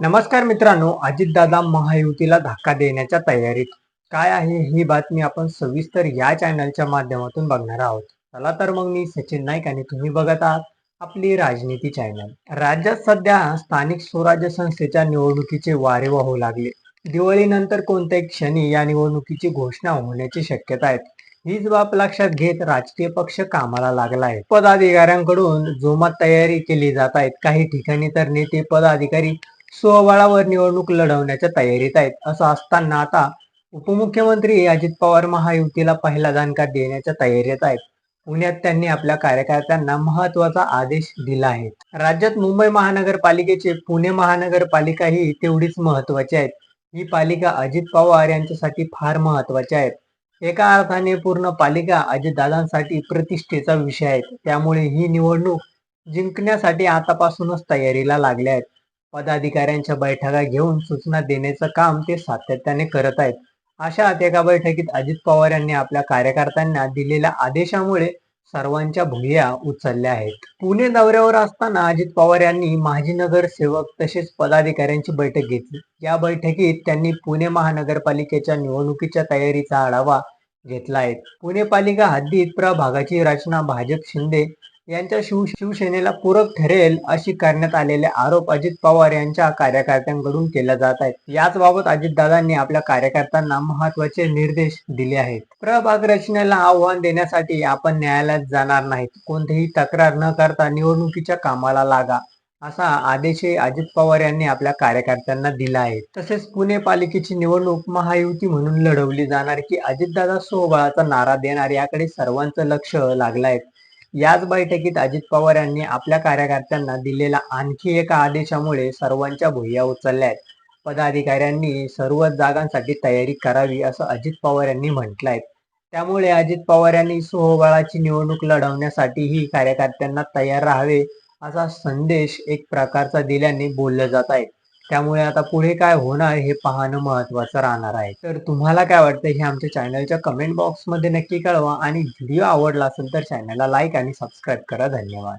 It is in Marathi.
नमस्कार मित्रांनो अजितदादा महायुतीला धक्का देण्याच्या तयारीत. काय आहे ही बातमी आपण सविस्तर या चॅनलच्या माध्यमातून बघणार आहोत. चला तर मग मी सचिन नाईक आणि तुम्ही बघत आहात आपली राजनीती चॅनल राज्यात सध्या स्थानिक स्वराज्य संस्थेच्या निवडणुकीचे वारे वाहू लागले. दिवाळीनंतर कोणत्याही क्षणी या निवडणुकीची घोषणा होण्याची शक्यता आहे. हीच बाब लक्षात घेत राजकीय पक्ष कामाला लागला आहे. पदाधिकाऱ्यांकडून जोमात तयारी केली जात आहेत काही ठिकाणी तर नेते पदाधिकारी स्वबळावर निवडणूक लढवण्याच्या तयारीत आहेत. असं असताना आता उपमुख्यमंत्री अजित पवार महायुतीला पहिला जाणकार देण्याच्या तयारीत आहेत. पुण्यात त्यांनी आपल्या कार्यकर्त्यांना महत्त्वाचा आदेश दिला आहे. राज्यात मुंबई महानगरपालिकेचे पुणे महानगरपालिका ही तेवढीच महत्वाची आहेत. ही पालिका अजित पवार यांच्यासाठी फार महत्वाची आहेत. एका अर्थाने पूर्ण पालिका अजितदादांसाठी प्रतिष्ठेचा विषय आहे. त्यामुळे ही निवडणूक जिंकण्यासाठी आतापासूनच तयारीला लागल्या आहेत. पदाधिकाऱ्यांच्या बैठका घेऊन सूचना देण्याचं काम ते सातत्याने करत आहेत. अशात एका बैठकीत अजित पवार यांनी आपल्या कार्यकर्त्यांना दिलेल्या आदेशामुळे सर्वांच्या भुया उचलल्या आहेत. पुणे दौऱ्यावर असताना अजित पवार यांनी माजी नगरसेवक तसेच पदाधिकाऱ्यांची बैठक घेतली. या बैठकीत त्यांनी पुणे महानगरपालिकेच्या निवडणुकीच्या तयारीचा आढावा घेतला आहे. पुणे पालिका हद्दीत प्रभागाची रचना भाजप शिंदे यांच्या शिव शिवसेनेला पूरक ठरेल अशी करण्यात आलेले आरोप अजित पवार यांच्या कार्यकर्त्यांकडून केले जात आहेत. याच बाबत अजितदादांनी आपल्या कार्यकर्त्यांना महत्त्वाचे निर्देश दिले आहेत. प्रभाग रचनेला आव्हान देण्यासाठी आपण न्यायालयात जाणार नाहीत. कोणतीही तक्रार न करता निवडणुकीच्या कामाला लागा असा आदेशही अजित पवार यांनी आपल्या कार्यकर्त्यांना दिला आहे. तसेच पुणे पालिकेची निवडणूक महायुती म्हणून लढवली जाणार की अजितदादा सोबळाचा नारा देणार याकडे सर्वांचं लक्ष लागलं आहे. याच बैठकीत अजित पवार यांनी आपल्या कार्यकर्त्यांना दिलेल्या आणखी एका आदेशामुळे सर्वांच्या भुया उचलल्या आहेत पदाधिकाऱ्यांनी सर्वच जागांसाठी तयारी करावी असं अजित पवार यांनी म्हटलं आहे त्यामुळे अजित पवार यांनी सोहबळाची निवडणूक लढवण्यासाठीही कार्यकर्त्यांना तयार राहावे असा संदेश एक प्रकारचा दिल्याने बोललं जात आहे. त्यामुळे आता पुढे काय होणार हे पाहणं महत्वाचं राहणार आहे. तर तुम्हाला काय वाटतं हे आमच्या चॅनलच्या कमेंट बॉक्समध्ये नक्की कळवा आणि व्हिडिओ आवडला असेल तर चॅनलला लाईक आणि सबस्क्राईब करा. धन्यवाद.